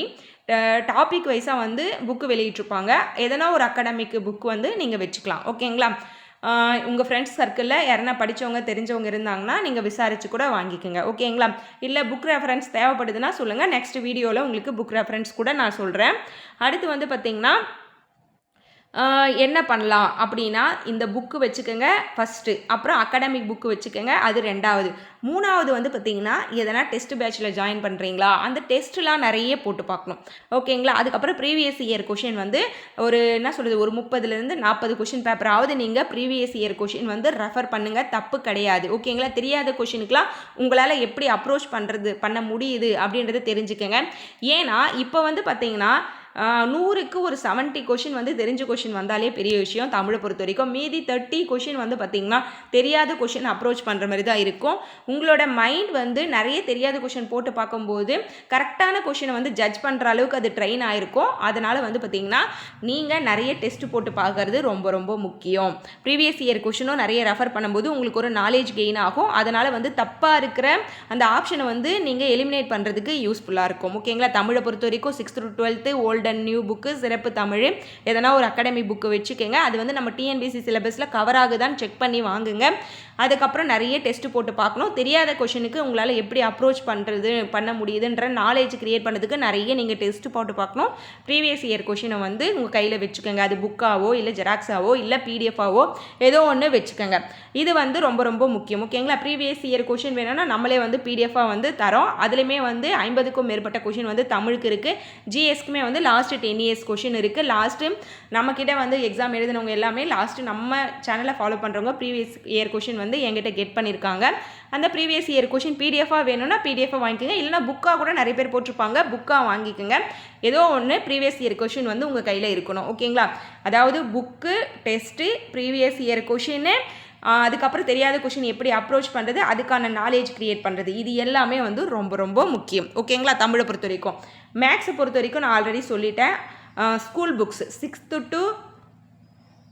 டாபிக் வைஸாக வந்து புக்கு வெளியிட்டிருப்பாங்க. எதனா ஒரு அகாடமிக்கு புக் வந்து நீங்கள் வச்சுக்கலாம். ஓகேங்களா? உங்கள் ஃப்ரெண்ட்ஸ் சர்க்கிளில் யாருன்னா படித்தவங்க தெரிஞ்சவங்க இருந்தாங்கன்னா நீங்கள் விசாரித்து கூட வாங்கிக்கோங்க. ஓகேங்களா? இல்லை புக் ரெஃபரன்ஸ் தேவைப்படுதுன்னா சொல்லுங்கள் நெக்ஸ்ட் வீடியோவில் உங்களுக்கு புக் ரெஃபரன்ஸ் கூட நான் சொல்கிறேன் அடுத்து வந்து பார்த்திங்கன்னா என்ன பண்ணலாம் அப்படின்னா இந்த புக்கு வச்சுக்கோங்க ஃபஸ்ட்டு அப்புறம் அகாடமிக் புக்கு வச்சுக்கோங்க அது ரெண்டாவது. மூணாவது வந்து பார்த்தீங்கன்னா எதனா டெஸ்ட் பேட்சில் ஜாயின் பண்ணுறீங்களா அந்த டெஸ்ட்லாம் நிறைய போட்டு பார்க்கணும். ஓகேங்களா அதுக்கப்புறம் ப்ரீவியஸ் இயர் கொஷின் வந்து ஒரு என்ன சொல்கிறது ஒரு முப்பதுலேருந்து நாற்பது கொஷின் பேப்பராவது நீங்கள் ப்ரீவியஸ் இயர் கொஷின் வந்து ரெஃபர் பண்ணுங்கள் தப்பு கிடையாது. ஓகேங்களா தெரியாத கொஷினுக்குலாம் உங்களால் எப்படி அப்ரோச் பண்ணுறது பண்ண முடியுது அப்படின்றத தெரிஞ்சுக்கோங்க. ஏன்னா இப்போ வந்து பார்த்தீங்கன்னா நூறுக்கு ஒரு செவன்ட்டி கொஷின் வந்து தெரிஞ்ச கொஷின் வந்தாலே பெரிய விஷயம். தமிழை பொறுத்த வரைக்கும் மீதி தேர்ட்டி கொஷின் வந்து பார்த்திங்கன்னா தெரியாத கொஷின் அப்ரோச் பண்ணுற மாதிரி தான் இருக்கும். உங்களோட மைண்ட் வந்து நிறைய தெரியாத கொஷின் போட்டு பார்க்கும்போது கரெக்டான கொஷினை வந்து ஜட்ஜ் பண்ணுற அளவுக்கு அது ட்ரெயின் ஆகிருக்கும் அதனால் வந்து பார்த்திங்கன்னா நீங்கள் நிறைய டெஸ்ட் போட்டு பார்க்கறது ரொம்ப ரொம்ப முக்கியம். ப்ரீவியஸ் இயர் கொஷினும் நிறைய ரெஃபர் பண்ணும்போது உங்களுக்கு ஒரு நாலேஜ் கெயின் ஆகும். அதனால் வந்து தப்பாக இருக்கிற அந்த ஆப்ஷனை வந்து நீங்கள் எலிமினேட் பண்ணுறதுக்கு யூஸ்ஃபுல்லாக இருக்கும். ஓகேங்களா தமிழை பொறுத்த வரைக்கும் sixth to twelfth old and new book சிறப்பு தமிழ். எதனா ஒரு அகாடமி புக்கு வச்சுக்கோங்க. அது வந்து நம்ம டிஎன்பிசி சிலபஸில் கவர் ஆகுதான்னு செக் பண்ணி வாங்குங்க. அதுக்கப்புறம் நிறைய டெஸ்ட் போட்டு பார்க்கணும். தெரியாத கொஷனுக்கு உங்களால் எப்படி அப்ரோச் பண்ணுறது பண்ண முடியுதுன்ற நாலேஜ் கிரியேட் பண்ணதுக்கு நிறைய நீங்கள் டெஸ்ட் போட்டு பார்க்கணும். ப்ரீவியஸ் இயர் கொஷினை வந்து உங்கள் கையில் வச்சுக்கோங்க. அது புக்காவோ இல்லை ஜெராக்ஸாவோ இல்லை பிடிஎஃபாவோ ஏதோ ஒன்று வச்சுக்கோங்க. இது வந்து ரொம்ப ரொம்ப முக்கியம். ஓகேங்களா ப்ரீவியஸ் இயர் கொஷின் வேணும்னா நம்மளே வந்து பிடிஎஃபாக வந்து தரோம். அதுலேயுமே வந்து ஐம்பதுக்கும் மேற்பட்ட கொஷின் வந்து தமிழுக்கு இருக்குது ஜிஎஸ்க்குமே வந்து லாஸ்ட்டு டென் இயர்ஸ் கொஷின் இருக்குது லாஸ்ட்டு நம்மக்கிட்ட வந்து எக்ஸாம் எழுதினவங்க எல்லாமே லாஸ்ட்டு நம்ம சேனலை ஃபாலோ பண்ணுறவங்க ப்ரீவியஸ் இயர் கொஷின் வந்து என்கிட்ட கெட் பண்ணியிருக்காங்க அந்த ப்ரீவியஸ் இயர் கொஷின் பிடிஎஃபாக வேணும்னா பிடிஎஃபாக வாங்கிக்கோங்க. இல்லைனா புக்காக கூட நிறைய பேர் போட்டிருப்பாங்க. புக்காக வாங்கிக்கோங்க. ஏதோ ஒன்று ப்ரீவியஸ் இயர் கொஷின் வந்து உங்கள் கையில் இருக்கணும். ஓகேங்களா அதாவது புக்கு டெஸ்ட்டு ப்ரீவியஸ் இயர் கொஷின்னு அதுக்கப்புறம் தெரியாத கொஷின் எப்படி அப்ரோச் பண்ணுறது அதுக்கான நாலேஜ் க்ரியேட் பண்ணுறது இது எல்லாமே வந்து ரொம்ப ரொம்ப முக்கியம். ஓகேங்களா தமிழை பொறுத்த வரைக்கும். மேக்ஸை பொறுத்த வரைக்கும் நான் ஆல்ரெடி சொல்லிட்டேன். School books sixth to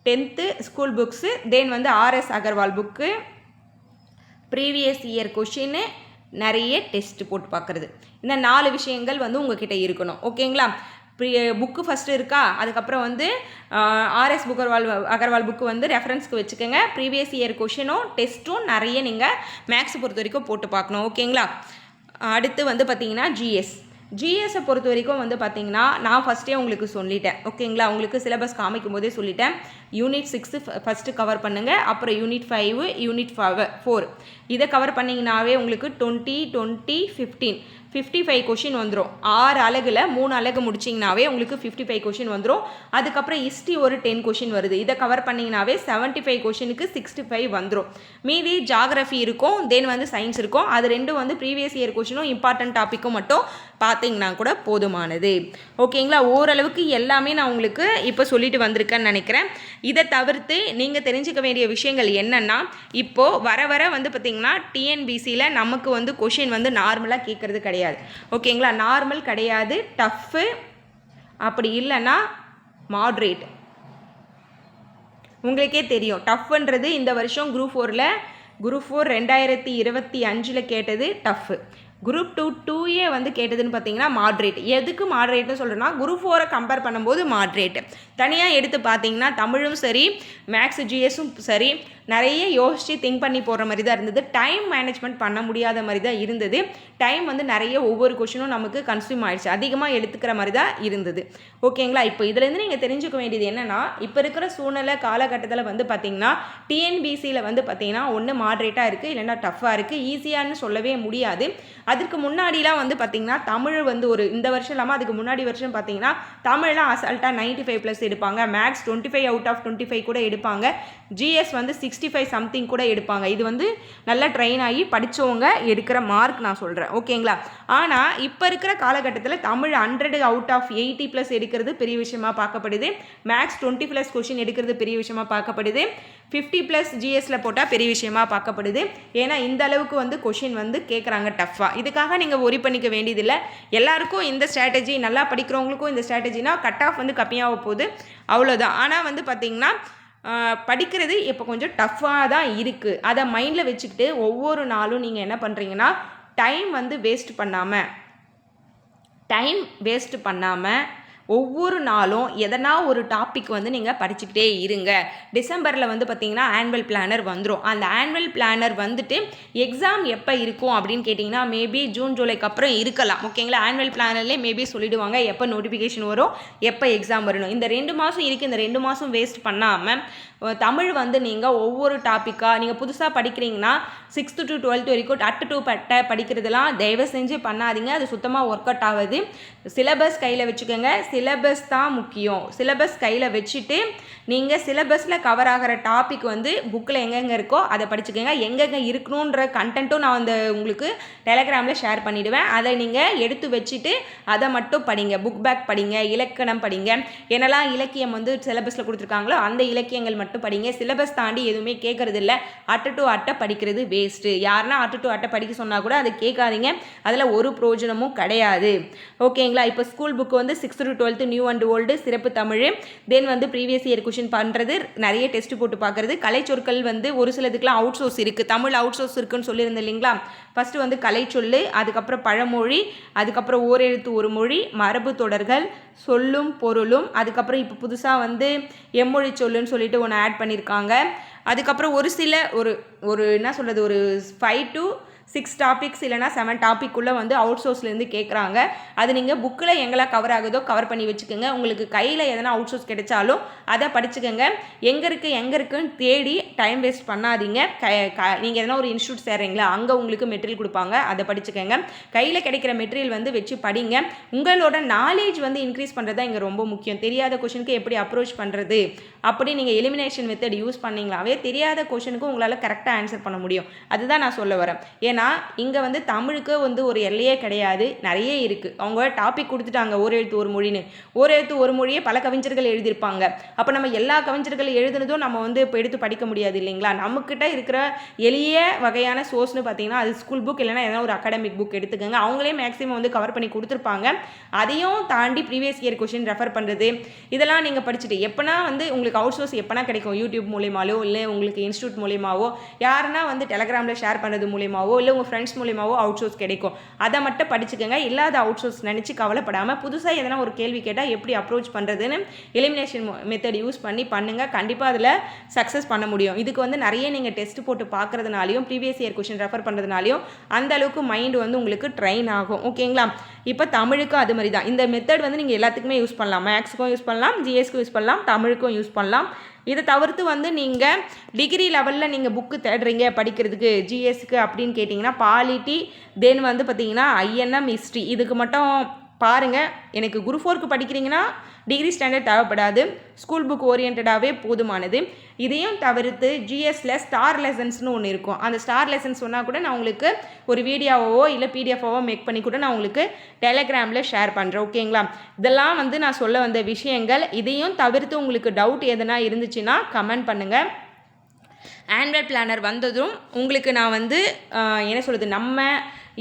tenth school books then வந்து RS Agarwal book previous year question நிறைய டெஸ்ட் போட்டு பார்க்குறது. இந்த நாலு விஷயங்கள் வந்து உங்ககிட்ட இருக்கணும். ஓகேங்களா ப்ரீ புக்கு ஃபஸ்ட்டு இருக்கா? அதுக்கப்புறம் வந்து ஆர்எஸ் புக்கர்வால் அகர்வால் புக்கு வந்து ரெஃபரன்ஸ்க்கு வச்சுக்கோங்க. ப்ரீவியஸ் இயர் கொஷினும் டெஸ்ட்டும் நிறைய நீங்கள் மேக்ஸ் பொறுத்த வரைக்கும் போட்டு பார்க்கணும். ஓகேங்களா அடுத்து வந்து பார்த்தீங்கன்னா ஜிஎஸ் ஜிஎஸை பொறுத்த வரைக்கும் வந்து பார்த்தீங்கன்னா நான் ஃபஸ்ட்டே உங்களுக்கு சொல்லிட்டேன். ஓகேங்களா உங்களுக்கு சிலபஸ் காமிக்கும் போதே சொல்லிட்டேன். யூனிட் சிக்ஸ்த்து ஃபஸ்ட்டு கவர் பண்ணுங்கள் அப்புறம் யூனிட் ஃபைவ் யூனிட் ஃபவ ஃபோர் இதை கவர் பண்ணிங்கனாவே உங்களுக்கு twenty twenty fifteen fifty five question வந்துடும் ஆறு அலகில் மூணு அழகு முடிச்சிங்கனாவே உங்களுக்கு ஃபிஃப்டி ஃபைவ் கொஷின் வந்துடும் அதுக்கப்புறம் ஹிஸ்ட்ரி ஒரு டென் கொஷின் வருது. இதை கவர் பண்ணிங்கனாவே செவன்ட்டி ஃபைவ் கொஷினுக்கு சிக்ஸ்டி ஃபைவ் வந்துடும் மீதி ஜாகிரஃபி இருக்கும் தென் வந்து சயின்ஸ் இருக்கும். அது ரெண்டும் வந்து ப்ரீவியஸ் இயர் கொஷினும் இம்பார்ட்டன்ட் டாப்பிக்கும் மட்டும் பார்த்தீங்கன்னா கூட போதுமானது. ஓகேங்களா? ஓரளவுக்கு எல்லாமே நான் உங்களுக்கு இப்போ சொல்லிட்டு வந்திருக்கேன்னு நினைக்கிறேன். இதை தவிர்த்து நீங்கள் தெரிஞ்சுக்க வேண்டிய விஷயங்கள் என்னென்னா இப்போது வர வர வந்து பார்த்திங்கன்னா டிஎன்பிசியில் நமக்கு வந்து கொஷின் வந்து நார்மலாக கேட்குறது கிடையாது. ஓகேங்களா? நார்மல் கிடையாது. டஃப்பு அப்படி இல்லைன்னா மாட்ரேட் உங்களுக்கே தெரியும். டஃப்ன்றது இந்த வருஷம் குரூப் ஃபோரில் குரூப் ஃபோர் ரெண்டாயிரத்தி இருபத்தி அஞ்சில் கேட்டது டஃப்பு குரூப் டூ டூயே வந்து கேட்டதுன்னு பார்த்தீங்கன்னா மாட்ரேட் எதுக்கு மாட்ரேட்னு சொல்கிறேன்னா குரூப் ஃபோரை கம்பேர் பண்ணும்போது மாட்ரேட் தனியாக எடுத்து பார்த்தீங்கன்னா தமிழும் சரி மேக்ஸ் ஜிஎஸும் சரி நிறைய யோசித்து திங்க் பண்ணி போடுற மாதிரி தான் இருந்தது. டைம் மேனேஜ்மெண்ட் பண்ண முடியாத மாதிரி தான் இருந்தது. டைம் வந்து நிறைய ஒவ்வொரு கொஷினும் நமக்கு கன்சியூம் ஆயிடுச்சு. அதிகமாக எடுத்துக்கிற மாதிரி தான் இருந்தது ஓகேங்களா இப்போ இதுலேருந்து நீங்கள் தெரிஞ்சுக்க வேண்டியது என்னென்னா இப்போ இருக்கிற சூழ்நிலை காலகட்டத்தில் வந்து பார்த்திங்கன்னா டிஎன்பிசியில் வந்து பார்த்திங்கன்னா ஒன்று மாட்ரேட்டாக இருக்குது இல்லைன்னா டஃப்பாக இருக்குது ஈஸியான்னு சொல்லவே முடியாது. அதுக்கு முன்னாடிலாம் வந்து பார்த்திங்கன்னா தமிழ் வந்து ஒரு இந்த வருஷம் இல்லாமல் அதுக்கு முன்னாடி வருஷம் பார்த்தீங்கன்னா தமிழ்லாம் அசால்ட்டாக நைன்ட்டி ஃபைவ் ப்ளஸ் எடுப்பாங்க. Maths twenty five out of twenty five கூட எடுப்பாங்க. ஜிஎஸ் வந்து சிக்ஸ் சிக்ஸ்டி ஃபைவ் சம்திங் கூட எடுப்பாங்க. இது வந்து நல்லா ட்ரெயின் ஆகி படித்தவங்க எடுக்கிற மார்க் நான் சொல்கிறேன் ஓகேங்களா ஆனால் இப்போ இருக்கிற காலகட்டத்தில் Tamil hundred out of eighty plus எடுக்கிறது பெரிய விஷயமா பார்க்கப்படுது. மேக்ஸ் டுவெண்ட்டி ப்ளஸ் கொஷின் எடுக்கிறது பெரிய விஷயமா பார்க்கப்படுது. ஃபிஃப்டி ப்ளஸ் ஜிஎஸில் போட்டால் பெரிய விஷயமா பார்க்கப்படுது. ஏன்னா இந்த அளவுக்கு வந்து கொஷின் வந்து கேட்குறாங்க டஃப்பாக இதுக்காக நீங்கள் ஒரி பண்ணிக்க வேண்டியதில்லை. எல்லாருக்கும் இந்த ஸ்ட்ராட்டஜி நல்லா படிக்கிறவங்களுக்கும் இந்த ஸ்ட்ராட்டஜினா கட் ஆஃப் வந்து கம்மியாக போகுது. அவ்வளோதான் ஆனால் வந்து பார்த்திங்கன்னா படிக்கிறது இப்போ கொஞ்சம் டஃப்பாக தான் இருக்குது அதை மைண்டில் வச்சுக்கிட்டு ஒவ்வொரு நாளும் நீங்கள் என்ன பண்ணுறீங்கன்னா டைம் வந்து வேஸ்ட் பண்ணாமல் டைம் வேஸ்ட் பண்ணாமல் ஒவ்வொரு நாளும் எதனா ஒரு டாபிக் வந்து நீங்கள் படிச்சுக்கிட்டே இருங்க. டிசம்பரில் வந்து பார்த்தீங்கன்னா ஆனுவல் பிளானர் வந்துடும் அந்த ஆனுவல் பிளானர் வந்துட்டு எக்ஸாம் எப்போ இருக்கும் அப்படின்னு கேட்டிங்கன்னா மேபி ஜூன் ஜூலைக்கு அப்புறம் இருக்கலாம். ஓகேங்களா? ஆனுவல் பிளானர்லேயே மேபி சொல்லிடுவாங்க எப்போ நோட்டிஃபிகேஷன் வரும் எப்போ எக்ஸாம் வரணும். இந்த ரெண்டு மாதம் இருக்குது இந்த ரெண்டு மாதம் வேஸ்ட் பண்ணாமல் தமிழ் வந்து நீங்கள் ஒவ்வொரு டாப்பிக்காக நீங்கள் புதுசாக படிக்கிறீங்கன்னா சிக்ஸ்த்து டு டுவெல்த் வரைக்கும் அட்டு டூ பட்டை படிக்கிறதுலாம் தயவு செஞ்சு பண்ணாதீங்க. அது சுத்தமாக ஒர்க் அவுட் ஆகுது. சிலபஸ் கையில் வச்சுக்கோங்க. சிலபஸ் தான் முக்கியம். சிலபஸ் கையில் வச்சுட்டு நீங்கள் சிலபஸில் கவர் ஆகிற டாபிக் வந்து புக்கில் எங்கெங்கே இருக்கோ அதை படிச்சுக்கோங்க. எங்கெங்கே இருக்கணுன்ற கண்டென்ட்டும் நான் வந்து உங்களுக்கு டெலகிராமில் ஷேர் பண்ணிவிடுவேன் அதை நீங்கள் எடுத்து வச்சுட்டு அதை மட்டும் படிங்க. புக் பேக் படிங்க இலக்கணம் படிங்க. என்னெல்லாம் இலக்கியம் வந்து சிலபஸில் கொடுத்துருக்காங்களோ அந்த இலக்கியங்கள் மட்டும் படிங்க. சிலபஸ் தாண்டி எதுவுமே கேட்குறது இல்லை அட்டை டு அட்டை படிக்கிறது வேஸ்ட்டு யாருன்னா அட்டை டு அட்டை படிக்க சொன்னால் கூட அதை கேட்காதீங்க. அதில் ஒரு பிரோஜனமும் கிடையாது. ஓகேங்களா இப்போ ஸ்கூல் புக் வந்து six to twelfth new and old சிறப்பு தமிழ். தென் வந்து ப்ரீவியஸ் இயர் கொஷின் பண்ணுறது நிறைய டெஸ்ட் போட்டு பார்க்குறது. கலைச்சொற்கள் வந்து ஒரு சிலதுக்குலாம் அவுட் சோர்ஸ் இருக்குது தமிழ் அவுட் சோர்ஸ் இருக்குன்னு சொல்லியிருந்தேன் இல்லைங்களா? ஃபஸ்ட்டு வந்து கலைச்சொல்லு அதுக்கப்புறம் பழமொழி அதுக்கப்புறம் ஓரெழுத்து ஒரு மொழி மரபு தொடர்கள் சொல்லும் பொருளும் அதுக்கப்புறம் இப்போ புதுசாக வந்து எம்மொழி சொல்லுன்னு சொல்லிட்டு ஒன்று ஆட் பண்ணியிருக்காங்க அதுக்கப்புறம் ஒரு சில ஒரு ஒரு என்ன சொல்கிறது ஒரு ஃபைவ் டு சிக்ஸ் டாபிக்ஸ் இல்லைனா செவன் டாபிக்குள்ளே வந்து அவுட் சோர்ஸ்லேருந்து கேட்குறாங்க அது நீங்கள் புக்கில் எங்கெல்லாம் கவர் ஆகுதோ கவர் பண்ணி வச்சுக்கோங்க. உங்களுக்கு கையில் எதனா அவுட் சோர்ஸ் கிடைச்சாலும் அதை படிச்சுக்கோங்க. எங்கே இருக்குது எங்கே இருக்குன்னு தேடி டைம் வேஸ்ட் பண்ணாதீங்க. க க நீங்கள் எதனா ஒரு இன்ஸ்டியூட் சேர்றீங்களா அங்கே உங்களுக்கு மெட்டீரியல் கொடுப்பாங்க. அதை படிச்சுக்கோங்க. கையில் கிடைக்கிற மெட்டீரியல் வந்து வச்சு படிங்க. உங்களோட நாலேஜ் வந்து இன்க்ரீஸ் பண்ணுறது தான் இங்கே ரொம்ப முக்கியம். தெரியாத கொஷனுக்கு எப்படி அப்ரோச் பண்ணுறது அப்படி நீங்கள் எலிமினேஷன் மெத்தட் யூஸ் பண்ணிங்களாவே தெரியாத கொஷனுக்கு உங்களால் கரெக்டாக ஆன்சர் பண்ண முடியும். அதுதான் நான் சொல்ல வரேன். ஏன்னா ஏன்னா இங்கே வந்து தமிழுக்கு வந்து ஒரு எல்லையே கிடையாது. நிறைய இருக்குது அவங்க டாபிக் கொடுத்துட்டாங்க ஒரு எழுத்து ஒரு மொழின்னு. ஒரு எழுத்து ஒரு மொழியே பல கவிஞர்கள் எழுதியிருப்பாங்க. அப்போ நம்ம எல்லா கவிஞர்கள் எழுதுனதும் நம்ம வந்து இப்போ எடுத்து படிக்க முடியாது இல்லைங்களா? நம்மக்கிட்ட இருக்கிற எளிய வகையான சோர்ஸ்னு பார்த்தீங்கன்னா அது ஸ்கூல் புக் இல்லைனா எதனா ஒரு அகாடமிக் புக் எடுத்துக்கோங்க. அவங்களே மேக்ஸிமம் வந்து கவர் பண்ணி கொடுத்துருப்பாங்க. அதையும் தாண்டி ப்ரீவியஸ் இயர் கொஷின் ரெஃபர் பண்ணுறது இதெல்லாம் நீங்கள் படிச்சுட்டு எப்போனா வந்து உங்களுக்கு அவுட் சோர்ஸ் எப்போனா கிடைக்கும்? யூடியூப் மூலியமாவோ இல்லை உங்களுக்கு இன்ஸ்டியூட் மூலியமாவோ யாருன்னா வந்து டெலகிராமில் ஷேர் பண்ணுறது மூலியமாவோ இல்லை உங்கள் ஃப்ரெண்ட்ஸ் மூலியமாகவோ அவுட் சோர்ஸ் கிடைக்கும். அதை மட்டும் படிச்சுக்கோங்க. இல்லாத அவுட் சோர்ஸ் நினச்சி கவலைப்படாமல் புதுசாக எதனா ஒரு கேள்வி கேட்டால் எப்படி அப்ரோச் பண்ணுறதுன்னு எலிமினேஷன் மெத்தட் யூஸ் பண்ணி பண்ணுங்கள் கண்டிப்பாக அதில் சக்ஸஸ் பண்ண முடியும். இதுக்கு வந்து நிறைய நீங்கள் டெஸ்ட் போட்டு பார்க்குறதுனாலையும் ப்ரீவியஸ் இயர் கொஷின் ரெஃபர் பண்ணுறதுனாலையும் அந்த அளவுக்கு மைண்ட் வந்து உங்களுக்கு ட்ரெயின் ஆகும். ஓகேங்களா இப்போ தமிழுக்கும் அது மாதிரி தான் இந்த மெத்தட் வந்து நீங்கள் எல்லாத்துக்குமே யூஸ் பண்ணலாம். மேக்ஸுக்கும் யூஸ் பண்ணலாம். ஜிஎஸ்க்கும் யூஸ் பண்ணலாம். தமிழுக்கும் யூஸ் பண்ணலாம். இதை தவிர்த்து வந்து நீங்கள் டிகிரி லெவலில் நீங்கள் புக்கு தேடுறீங்க படிக்கிறதுக்கு ஜிஎஸ்க்கு அப்படின்னு கேட்டிங்கன்னா பாலிட்டி தென் வந்து பார்த்தீங்கன்னா ஐஎன்எம் ஹிஸ்ட்ரி இதுக்கு மட்டும் பாருங்கள் எனக்கு குரூப் ஃபோருக்கு படிக்கிறீங்கன்னா டிகிரி ஸ்டாண்டர்ட் தேவைப்படாது. ஸ்கூல் புக் ஓரியன்டாகவே போதுமானது. இதையும் தவிர்த்து ஜிஎஸ்ல ஸ்டார் லெசன்ஸ்னு ஒன்று இருக்கும். அந்த ஸ்டார் லெசன்ஸ் சொன்னால் கூட நான் உங்களுக்கு ஒரு வீடியோவோ இல்லை பிடிஎஃபாவோ மேக் பண்ணி கூட நான் உங்களுக்கு டெலகிராமில் ஷேர் பண்ணுறேன் ஓகேங்களா இதெல்லாம் வந்து நான் சொல்ல வந்த விஷயங்கள். இதையும் தவிர்த்து உங்களுக்கு டவுட் எதனா இருந்துச்சுன்னா கமெண்ட் பண்ணுங்கள் ஆண்ட்ராய்ட் பிளானர் வந்ததும் உங்களுக்கு நான் வந்து என்ன சொல்கிறது நம்ம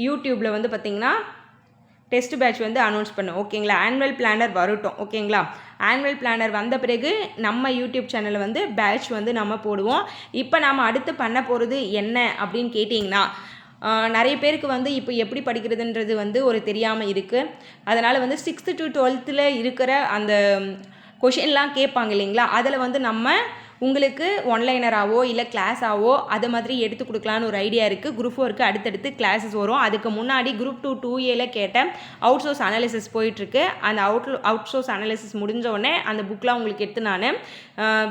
யூடியூப்பில் வந்து பார்த்திங்கன்னா டெஸ்ட் பேட்ச் வந்து அனௌன்ஸ் பண்ணும். ஓகேங்களா? ஆனுவல் பிளானர் வரட்டும். ஓகேங்களா? ஆனுவல் பிளானர் வந்த பிறகு நம்ம யூடியூப் சேனலில் வந்து பேட்ச் வந்து நம்ம போடுவோம். இப்போ நாம் அடுத்து பண்ண போகிறது என்ன அப்படின்னு கேட்டிங்கன்னா நிறைய பேருக்கு வந்து இப்போ எப்படி படிக்கிறதுன்றது வந்து ஒரு தெரியாமல் இருக்குது அதனால் வந்து சிக்ஸ்த்து டு டுவெல்த்தில் இருக்கிற அந்த கொஷின்லாம் கேட்பாங்க இல்லைங்களா? அதில் வந்து நம்ம உங்களுக்கு ஒன்லைனராகவோ இல்லை கிளாஸாவோ அது மாதிரி எடுத்து கொடுக்கலான்னு ஒரு ஐடியா இருக்குது குரூப் ஃபோருக்கு அடுத்தடுத்து கிளாஸஸ் வரும். அதுக்கு முன்னாடி குரூப் டூ டூ ஏல கேட்ட அவுட் சோர்ஸ் அனாலிசிஸ் போயிட்டுருக்கு. அந்த அவுட் அவுட் சோர்ஸ் அனாலிசிஸ் முடிஞ்ச உடனே அந்த புக்கெலாம் உங்களுக்கு எடுத்து நான்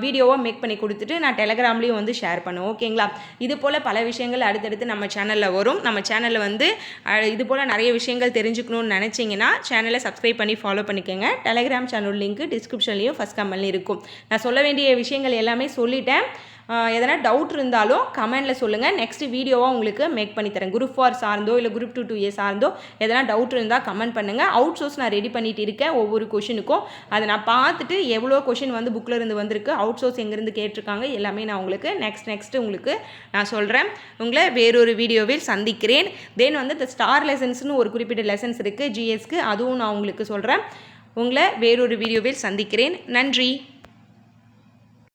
வீடியோவாக மேக் பண்ணி கொடுத்துட்டு நான் டெலகிராம்லேயும் வந்து ஷேர் பண்ணுவேன். ஓகேங்களா இது போல் பல விஷயங்கள் அடுத்தடுத்து நம்ம சேனலில் வரும். நம்ம சேனலில் வந்து இது போல் நிறைய விஷயங்கள் தெரிஞ்சுக்கணும்னு நினச்சிங்கன்னா சேனலை சப்ஸ்கிரைப் பண்ணி ஃபாலோ பண்ணிக்கோங்க. டெலகிராம் சேனல் லிங்க் டிஸ்கிரிப்ஷன்லேயும் ஃபஸ்ட் கமெண்ட்லையும் இருக்கும். நான் சொல்ல வேண்டிய விஷயங்கள் எல்லாமே சொல்லிட்டேன். எதனா டவுட் இருந்தாலும் கமெண்டில் சொல்லுங்கள் நெக்ஸ்ட் வீடியோவாக உங்களுக்கு மேக் பண்ணி தரேன். குரூப் ஃபார் சார்ந்தோ இல்லை குரூப் டூ டூ ஏ சார்ந்தோ எதனா டவுட் இருந்தால் கமெண்ட் பண்ணுங்கள் அவுட் சோர்ஸ் நான் ரெடி பண்ணிட்டு இருக்கேன் ஒவ்வொரு கொஷினுக்கும் அதை நான் பார்த்துட்டு எவ்வளோ கொஷின் வந்து புக்கில் இருந்து வந்திருக்கு அவுட் சோர்ஸ் எங்கேருந்து கேட்டிருக்காங்க எல்லாமே நான் உங்களுக்கு நெக்ஸ்ட் நெக்ஸ்ட் உங்களுக்கு நான் சொல்கிறேன் உங்களை வேறொரு வீடியோவில் சந்திக்கிறேன். தென் வந்து இந்த ஸ்டார் லெசன்ஸ்னு ஒரு குறிப்பிட்ட லெசன்ஸ் இருக்குது ஜிஎஸ்க்கு அதுவும் நான் உங்களுக்கு சொல்கிறேன் உங்களை வேறொரு வீடியோவில் சந்திக்கிறேன். நன்றி.